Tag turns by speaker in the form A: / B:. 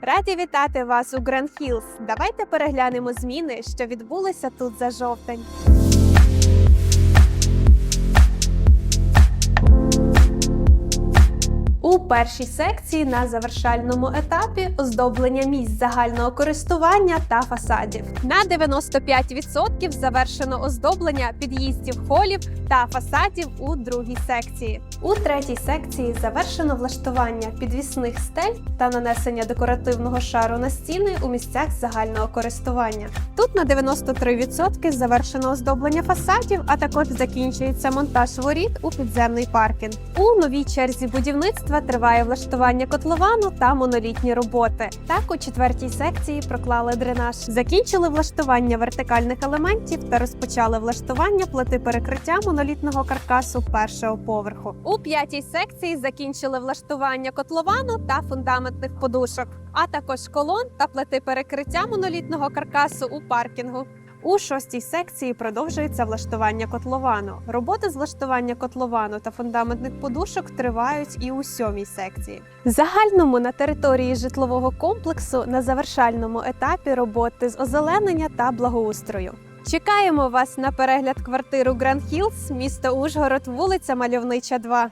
A: Раді вітати вас у Гранд Хілс. Давайте переглянемо зміни, що відбулися тут за жовтень. У першій секції на завершальному етапі оздоблення місць загального користування та фасадів. На 95% завершено оздоблення під'їздів холів та фасадів у другій секції. У третій секції завершено влаштування підвісних стель та нанесення декоративного шару на стіни у місцях загального користування. Тут на 93% завершено оздоблення фасадів, а також закінчується монтаж воріт у підземний паркінг. У новій черзі будівництва триває влаштування котловану та монолітні роботи. Так у четвертій секції проклали дренаж, закінчили влаштування вертикальних елементів та розпочали влаштування плити перекриття монолітного каркасу першого поверху. У п'ятій секції закінчили влаштування котловану та фундаментних подушок, а також колон та плити перекриття монолітного каркасу у паркінгу. У шостій секції продовжується влаштування котловану. Роботи з влаштування котловану та фундаментних подушок тривають і у сьомій секції. Загальному на території житлового комплексу на завершальному етапі роботи з озеленення та благоустрою. Чекаємо вас на перегляд квартиру Гранд Хілс, місто Ужгород, вулиця Мальовнича, 2.